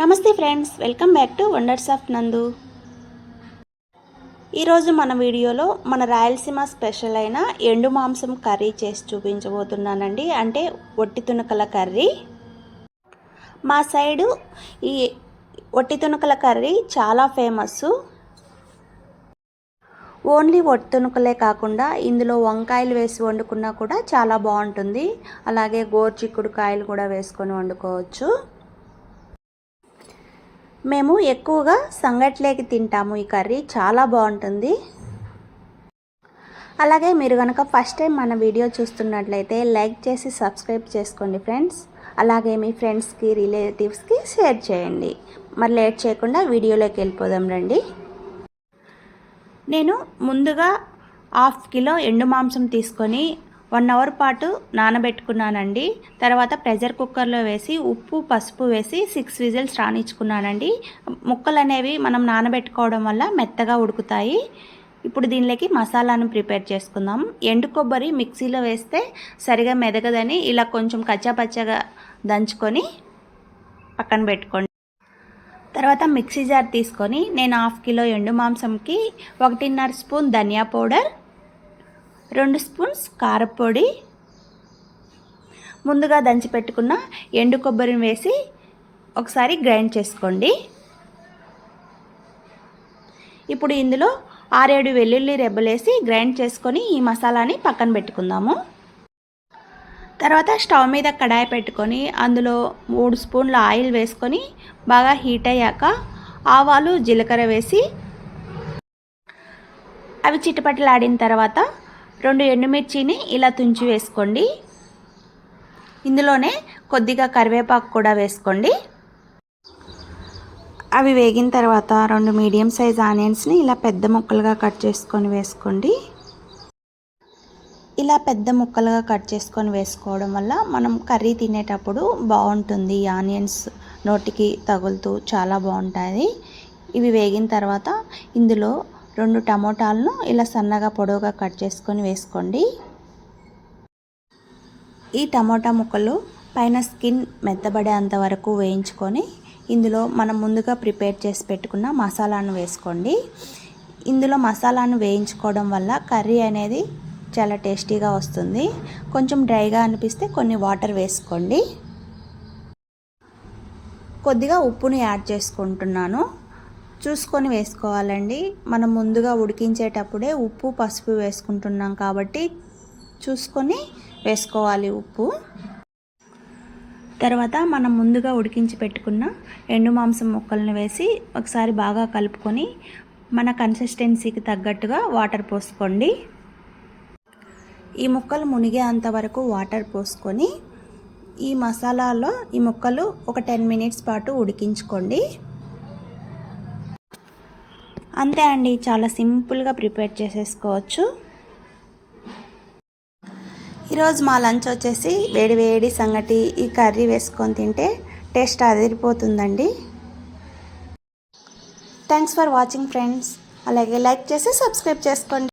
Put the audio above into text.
నమస్తే friends welcome back to wonders of Nandu. ఈరోజు మన వీడియోలో మన రాయలసీమ స్పెషల్ అయిన ఎండు మాంసం కర్రీ చేసి చూపించబోతున్నానండి. అంటే ఒట్టి తునకల కర్రీ. మా సైడు ఈ ఒట్టి తునకల కర్రీ చాలా ఫేమస్ ఓన్లీ ఒట్టి తునుకలే కాకుండా ఇందులో వంకాయలు వేసి వండుకున్నా కూడా చాలా బాగుంటుంది. అలాగే గోర్చిక్కుడు కాయలు కూడా వేసుకొని వండుకోవచ్చు. మేము ఎక్కువగా సంగట్లేకి తింటాము. ఈ కర్రీ చాలా బాగుంటుంది. అలాగే మీరు కనుక ఫస్ట్ టైం మన వీడియో చూస్తున్నట్లయితే లైక్ చేసి సబ్స్క్రైబ్ చేసుకోండి ఫ్రెండ్స్. అలాగే మీ ఫ్రెండ్స్కి రిలేటివ్స్కి షేర్ చేయండి. మరి లేట్ చేయకుండా వీడియోలోకి వెళ్ళిపోదాం రండి. నేను ముందుగా హాఫ్ కిలో ఎండు మాంసం తీసుకొని వన్ అవర్ పాటు నానబెట్టుకున్నానండి. తర్వాత ప్రెషర్ కుక్కర్లో వేసి ఉప్పు పసుపు వేసి సిక్స్ విజిల్స్ రాణించుకున్నానండి. ముక్కలు అనేవి మనం నానబెట్టుకోవడం వల్ల మెత్తగా ఉడుకుతాయి. ఇప్పుడు దీనిలోకి మసాలాను ప్రిపేర్ చేసుకుందాం. ఎండు కొబ్బరి మిక్సీలో వేస్తే సరిగా మెదగదని ఇలా కొంచెం కచ్చాపచ్చగా దంచుకొని పక్కన పెట్టుకోండి. తర్వాత మిక్సీ జార్ తీసుకొని నేను హాఫ్ కిలో ఎండు మాంసంకి ఒకటిన్నర స్పూన్ ధనియా పౌడర్ రెండు స్పూన్స్ కారపొడి. ముందుగా దంచి పెట్టుకున్న ఎండు కొబ్బరిని వేసి ఒకసారి గ్రైండ్ చేసుకోండి. ఇప్పుడు ఇందులో ఆరేడు వెల్లుల్లి రెబ్బలేసి గ్రైండ్ చేసుకొని ఈ మసాలాని పక్కన పెట్టుకుందాము. తర్వాత స్టవ్ మీద కడాయి పెట్టుకొని అందులో మూడు స్పూన్ల ఆయిల్ వేసుకొని బాగా హీట్ అయ్యాక ఆవాలు జీలకర్ర వేసి అవి చిటపటలాడిన తర్వాత రెండు ఎండుమిర్చిని ఇలా తుంచి వేసుకోండి. ఇందులోనే కొద్దిగా కరివేపాకు కూడా వేసుకోండి. అవి వేగిన తర్వాత రెండు మీడియం సైజ్ ఆనియన్స్ని ఇలా పెద్ద ముక్కలుగా కట్ చేసుకొని వేసుకోండి. ఇలా పెద్ద ముక్కలుగా కట్ చేసుకొని వేసుకోవడం వల్ల మనం కర్రీ తినేటప్పుడు బాగుంటుంది. ఈ ఆనియన్స్ నోటికి తగులుతూ చాలా బాగుంటుంది ఇవి వేగిన తర్వాత ఇందులో రెండు టమోటాలను ఇలా సన్నగా పొడవుగా కట్ చేసుకొని వేసుకోండి. ఈ టమోటా ముక్కలు పైన స్కిన్ మెత్తబడేంత వరకు వేయించుకొని ఇందులో మనం ముందుగా ప్రిపేర్ చేసి పెట్టుకున్న మసాలాను వేసుకోండి. ఇందులో మసాలాను వేయించుకోవడం వల్ల కర్రీ అనేది చాలా టేస్టీగా వస్తుంది. కొంచెం డ్రైగా అనిపిస్తే కొన్ని వాటర్ వేసుకోండి. కొద్దిగా ఉప్పుని యాడ్ చేసుకుంటున్నాను. చూసుకొని వేసుకోవాలండి. మనం ముందుగా ఉడికించేటప్పుడే ఉప్పు పసుపు వేసుకుంటున్నాం కాబట్టి చూసుకొని వేసుకోవాలి ఉప్పు. తర్వాత మనం ముందుగా ఉడికించి పెట్టుకున్న ఎండు మాంసం ముక్కలను వేసి ఒకసారి బాగా కలుపుకొని మన కన్సిస్టెన్సీకి తగ్గట్టుగా వాటర్ పోసుకోండి. ఈ ముక్కలు మునిగేంత వరకు వాటర్ పోసుకొని ఈ మసాలాలో ఈ ముక్కలు ఒక టెన్ మినిట్స్ పాటు ఉడికించుకోండి. అంతే అండి చాలా సింపుల్గా ప్రిపేర్ చేసేసుకోవచ్చు. ఈరోజు మా లంచ్ వచ్చేసి వేడి వేడి సంగటి ఈ కర్రీ వేసుకొని తింటే టేస్ట్ అదిరిపోతుందండి. థ్యాంక్స్ ఫర్ వాచింగ్ ఫ్రెండ్స్ అలాగే లైక్ చేసి సబ్స్క్రైబ్ చేసుకోండి.